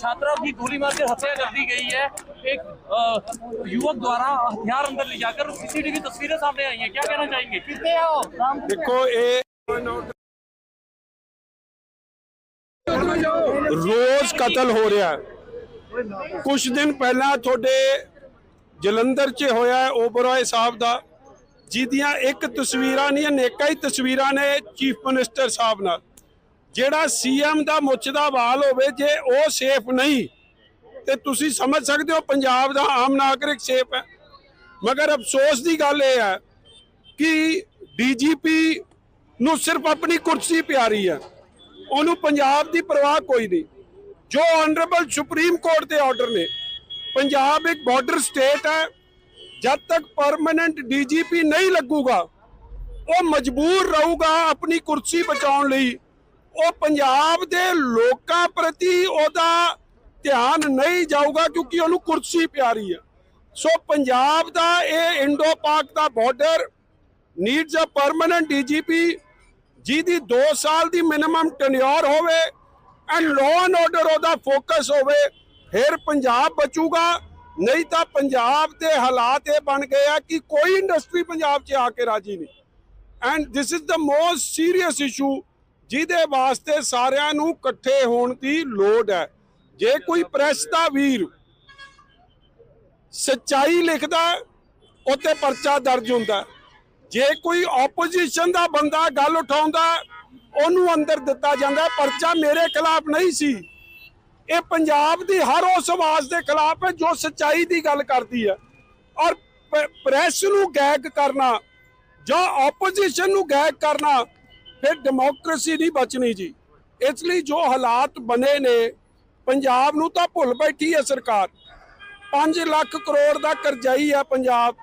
छात्रा की गोली मार कर हत्या कर दी गई है एक अ, युवक द्वारा हथियार अंदर ले जाकर सीसीटीवी तस्वीरें सामने आई हैं क्या कहना चाहेंगे कितने हो ਦੇਖੋ ਇਹ ਰੋਜ਼ ਕਤਲ ਹੋ ਰਿਹਾ ਹੈ ਕੁਝ ਦਿਨ ਪਹਿਲਾਂ ਤੁਹਾਡੇ ਜਲੰਧਰ 'ਚ ਹੋਇਆ ਹੈ ਓਬਰਾਏ ਸਾਹਿਬ ਦਾ ਜਿਹਦੀਆਂ ਇੱਕ ਤਸਵੀਰਾਂ ਨਹੀਂ ਅਨੇਕਾਂ ਹੀ ਤਸਵੀਰਾਂ ਨੇ ਚੀਫ ਮਿਨਿਸਟਰ ਸਾਹਿਬ ਨਾਲ ਜਿਹੜਾ ਸੀਐਮ ਦਾ ਮੁੱਛ ਦਾ ਵਾਲ ਹੋਵੇ ਜੇ ਉਹ ਸੇਫ ਨਹੀਂ, ਤੇ ਤੁਸੀਂ ਸਮਝ ਸਕਦੇ ਹੋ ਪੰਜਾਬ ਦਾ ਆਮ ਨਾਗਰਿਕ ਸੇਫ ਹੈ। ਮਗਰ ਅਫਸੋਸ ਦੀ ਗੱਲ ਇਹ ਹੈ ਕਿ ਡੀਜੀਪੀ ਨੂੰ ਸਿਰਫ ਆਪਣੀ ਕੁਰਸੀ ਪਿਆਰੀ ਹੈ, ਉਹਨੂੰ ਪੰਜਾਬ ਦੀ ਪਰਵਾਹ ਕੋਈ ਨਹੀਂ। ਜੋ ਆਨਰੇਬਲ ਸੁਪਰੀਮ ਕੋਰਟ ਦੇ ਆਰਡਰ ਨੇ, ਪੰਜਾਬ ਇੱਕ ਬਾਰਡਰ ਸਟੇਟ ਹੈ, ਜਦ ਤੱਕ ਪਰਮਨੈਂਟ ਡੀਜੀਪੀ ਨਹੀਂ ਲੱਗੂਗਾ, ਉਹ ਮਜਬੂਰ ਰਹੂਗਾ ਆਪਣੀ ਕੁਰਸੀ ਬਚਾਉਣ ਲਈ। ਉਹ ਪੰਜਾਬ ਦੇ ਲੋਕਾਂ ਪ੍ਰਤੀ ਉਹਦਾ ਧਿਆਨ ਨਹੀਂ ਜਾਊਗਾ ਕਿਉਂਕਿ ਉਹਨੂੰ ਕੁਰਸੀ ਪਿਆਰੀ ਆ। ਸੋ ਪੰਜਾਬ ਦਾ ਇਹ ਇੰਡੋ ਪਾਕ ਦਾ border needs a permanent DGP ਜਿਹਦੀ 2 ਸਾਲ ਦੀ ਮਿਨੀਮਮ ਟੈਨਿਓਰ ਹੋਵੇ ਐਂਡ ਲਾਅ ਐਂਡ ਆਰਡਰ ਉਹਦਾ ਫੋਕਸ ਹੋਵੇ, ਫਿਰ ਪੰਜਾਬ ਬਚੂਗਾ। ਨਹੀਂ ਤਾਂ ਪੰਜਾਬ ਦੇ ਹਾਲਾਤ ਇਹ ਬਣ ਗਏ ਆ ਕਿ ਕੋਈ ਇੰਡਸਟਰੀ ਪੰਜਾਬ 'ਚ ਆ ਕੇ ਰਾਜੀ ਨਹੀਂ। And this is the most serious issue ਜਿਹਦੇ ਵਾਸਤੇ ਸਾਰਿਆਂ ਨੂੰ ਇਕੱਠੇ ਹੋਣ ਦੀ ਲੋੜ ਹੈ। ਜੇ ਕੋਈ ਪ੍ਰੈਸ ਦਾ ਵੀਰ ਸੱਚਾਈ ਲਿਖਦਾ ਉੱਤੇ ਪਰਚਾ ਦਰਜ ਹੁੰਦਾ ਜੇ ਕੋਈ ਆਪੋਜੀਸ਼ਨ ਦਾ ਬੰਦਾ ਗੱਲ ਉਠਾਉਂਦਾ ਉਹਨੂੰ ਅੰਦਰ ਦਿੱਤਾ ਜਾਂਦਾ ਪਰਚਾ ਮੇਰੇ ਖਿਲਾਫ ਨਹੀਂ ਸੀ। ਇਹ ਪੰਜਾਬ ਦੀ ਹਰ ਉਸ ਆਵਾਜ਼ ਦੇ ਖਿਲਾਫ ਹੈ, ਜੋ ਸੱਚਾਈ ਦੀ ਗੱਲ ਕਰਦੀ ਹੈ। ਔਰ ਪ੍ਰੈਸ ਨੂੰ ਗੈਗ ਕਰਨਾ, ਜਾਂ ਆਪੋਜੀਸ਼ਨ ਨੂੰ ਗੈਗ ਕਰਨਾ ਫਿਰ ਡੈਮੋਕ੍ਰੇਸੀ ਨਹੀਂ ਬਚਣੀ ਜੀ। ਇਸ ਲਈ ਜੋ ਹਾਲਾਤ ਬਣੇ ਨੇ, ਪੰਜਾਬ ਨੂੰ ਤਾਂ ਭੁੱਲ ਬੈਠੀ ਹੈ ਸਰਕਾਰ। 5 ਲੱਖ ਕਰੋੜ ਦਾ ਕਰਜ਼ਾਈ ਹੈ ਪੰਜਾਬ।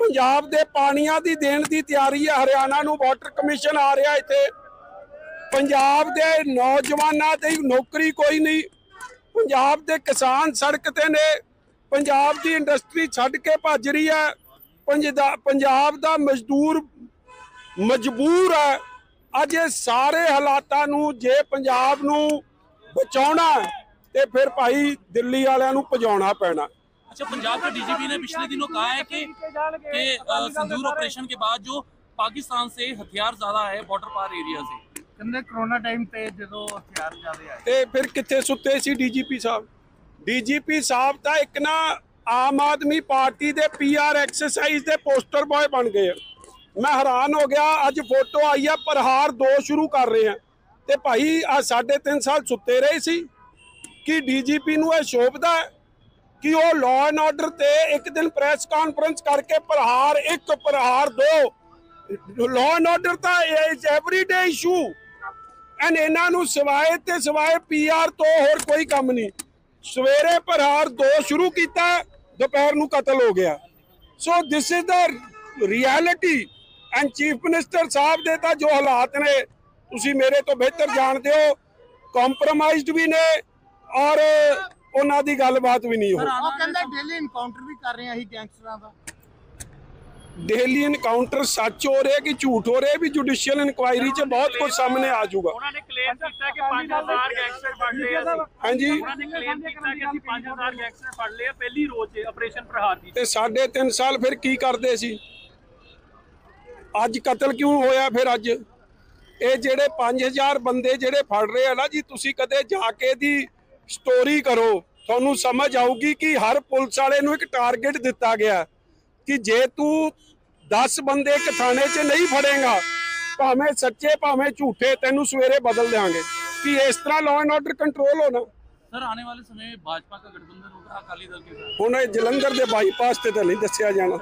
ਪੰਜਾਬ ਦੇ ਪਾਣੀਆਂ ਦੀ ਦੇਣ ਦੀ ਤਿਆਰੀ ਹੈ, ਹਰਿਆਣਾ ਨੂੰ ਵਾਟਰ ਕਮਿਸ਼ਨ ਆ ਰਿਹਾ ਇੱਥੇ। ਪੰਜਾਬ ਦੇ ਨੌਜਵਾਨਾਂ ਦੀ ਨੌਕਰੀ ਕੋਈ ਨਹੀਂ। ਪੰਜਾਬ ਦੇ ਕਿਸਾਨ ਸੜਕ ਤੇ ਨੇ। ਪੰਜਾਬ ਦੀ ਇੰਡਸਟਰੀ ਛੱਡ ਕੇ ਭੱਜ ਰਹੀ ਹੈ। ਪੰਜਦਾ- ਪੰਜਾਬ ਦਾ ਮਜ਼ਦੂਰ ਮਜਬੂਰ ਹੈ। ਅੱਜ ਇਹ ਸਾਰੇ ਹਾਲਾਤਾਂ ਨੂੰ ਜੇ ਪੰਜਾਬ ਨੂੰ ਬਚਾਉਣਾ ਤੇ ਫਿਰ ਭਾਈ ਦਿੱਲੀ ਵਾਲਿਆਂ ਨੂੰ ਭਜਾਉਣਾ ਪੈਣਾ अच्छा पंजाब के डीजीपी ने पिछले दिनों कहा है कि कि संदूर ऑपरेशन के बाद जो ਪਾਕਿਸਤਾਨ ਸੇ ਹਥਿਆਰ ਜ਼ਿਆਦਾ ਹੈ ਬਾਰਡਰ ਪਾਰ ਏਰੀਆ ਸੇ। ਕਹਿੰਦੇ ਕਰੋਨਾ ਟਾਈਮ ਤੇ ਜਦੋਂ ਹਥਿਆਰ ਜ਼ਿਆਦਾ ਆਏ। ਤੇ ਫਿਰ ਕਿੱਥੇ ਸੁੱਤੇ ਸੀ ਡੀਜੀਪੀ ਸਾਹਿਬ? ਡੀਜੀਪੀ ਸਾਹਿਬ ਤਾਂ ਇੱਕ ਨਾ ਆਮ ਆਦਮੀ ਪਾਰਟੀ ਦੇ ਪੀਆਰ ਐਕਸਰਸਾਈਜ਼ ਦੇ ਪੋਸਟਰ ਬॉय ਬਣ ਗਏ ਮੈਂ ਹੈਰਾਨ ਹੋ ਗਿਆ, ਅੱਜ ਫੋਟੋ ਆਈ ਹੈ ਪ੍ਰਹਾਰ ਦੋ ਸ਼ੁਰੂ ਕਰ ਰਹੇ ਆ। ਤੇ ਭਾਈ ਆ ਸਾਢੇ ਤਿੰਨ ਸਾਲ ਸੁੱਤੇ ਰਹੇ ਸੀ। ਕਿ ਡੀਜੀਪੀ ਨੂੰ ਇਹ ਸ਼ੋਭਦਾ ਕਿ ਉਹ ਲਾਅ ਐਂਡ ਆਰਡਰ ਤੇ ਇੱਕ ਦਿਨ ਪ੍ਰੈਸ ਕਾਨਫਰੰਸ ਕਰਕੇ ਪ੍ਰਹਾਰ, ਇੱਕ ਪ੍ਰਹਾਰ ਦੋ? ਲਾਅ ਐਂਡ ਆਰਡਰ ਤਾਂ ਇਜ਼ ਐਵਰੀਡੇ ਇਸ਼ੂ ਐਂਡ ਇਹਨਾਂ ਨੂੰ ਸਿਵਾਏ ਤੇ ਸਿਵਾਏ ਪੀਆਰ ਤੋਂ ਹੋਰ ਕੋਈ ਕੰਮ ਨਹੀਂ। ਸਵੇਰੇ ਪ੍ਰਹਾਰ ਦੋ ਸ਼ੁਰੂ ਕੀਤਾ, ਦੁਪਹਿਰ ਨੂੰ ਕਤਲ ਹੋ ਗਿਆ। So this is the reality and chief minister ਸਾਹਿਬ ਦੇ ਤਾਂ ਜੋ ਹਾਲਾਤ ਨੇ ਤੁਸੀਂ ਮੇਰੇ ਤੋਂ ਬਿਹਤਰ ਜਾਣਦੇ ਹੋ ਕੰਪਰੋਮਾਈਜ਼ਡ ਵੀ ਨੇ ਔਰ ਉਹਨਾਂ ਦੀ ਗੱਲਬਾਤ ਵੀ ਨਹੀਂ ਹੋ ਉਹ ਕਹਿੰਦਾ ਡੇਲੀ ਇਨਕਾਊਂਟਰ ਵੀ ਕਰ ਰਹੇ ਆ ਅਸੀਂ ਗੈਂਗਸਟਰਾਂ ਦਾ। ਡੇਲੀ ਇਨਕਾਊਂਟਰ ਸੱਚ ਹੋ ਰਿਹਾ ਕਿ ਝੂਠ ਹੋ ਰਿਹਾ ਵੀ ਜੁਡੀਸ਼ੀਅਲ ਇਨਕੁਆਇਰੀ 'ਚ ਬਹੁਤ ਕੁਝ ਸਾਹਮਣੇ ਆ ਜਾਊਗਾ। ਉਹਨਾਂ ਨੇ ਕਲੇਮ ਕੀਤਾ ਕਿ 5000 ਗੈਂਗਸਟਰ ਫੜ ਲਏ ਹਾਂਜੀ। ਉਹਨਾਂ ਨੇ ਕਲੇਮ ਕੀਤਾ ਕਿ ਅਸੀਂ 5000 ਗੈਂਗਸਟਰ ਫੜ ਲਏ ਆ ਪਹਿਲੀ ਰੋਜ਼ 'ਚ ਆਪਰੇਸ਼ਨ ਪ੍ਰਹਾਰ ਦੀ ਤੇ ਸਾਢੇ ਤਿੰਨ ਸਾਲ ਫਿਰ ਕੀ ਕਰਦੇ ਸੀ? ਅੱਜ ਕਤਲ ਕਿਉਂ ਹੋਇਆ ਫਿਰ ਅੱਜ? ਇਹ ਜਿਹੜੇ 5000 ਬੰਦੇ ਜਿਹੜੇ ਫੜ ਰਹੇ ਆ ਨਾ ਜੀ ਤੁਸੀਂ ਕਦੇ ਜਾ ਕੇ ਦੀ ਸਟੋਰੀ ਕਰੋ। ਤੁਹਾਨੂੰ ਸਮਝ ਆਊਗੀ ਕਿ ਹਰ ਪੁਲਿਸ ਵਾਲੇ ਨੂੰ ਇੱਕ ਟਾਰਗੇਟ ਦਿੱਤਾ ਗਿਆ ਕਿ ਜੇ ਤੂੰ 10 ਬੰਦੇ ਇੱਕ ਥਾਣੇ 'ਚ ਨਹੀਂ ਫੜੇਗਾ ਭਾਵੇਂ ਸੱਚੇ ਭਾਵੇਂ ਝੂਠੇ ਤੈਨੂੰ ਸਵੇਰੇ ਬਦਲ ਦੇਾਂਗੇ ਕਿ ਇਸ ਤਰ੍ਹਾਂ ਲਾਅ ਐਂਡ ਆਰਡਰ ਕੰਟਰੋਲ ਹੋਣਾ। ਸਰ ਆਉਣੇ ਵਾਲੇ ਸਮੇਂ ਭਾਜਪਾ ਦਾ ਗਠਬੰਧਨ ਹੋਗਾ ਅਕਾਲੀ ਦਲ ਕੇ ਹੁਣ ਇਹ ਜਲੰਧਰ ਦੇ ਬਾਈਪਾਸ ਤੇ ਤਾਂ ਨਹੀਂ ਦੱਸਿਆ ਜਾਣਾ।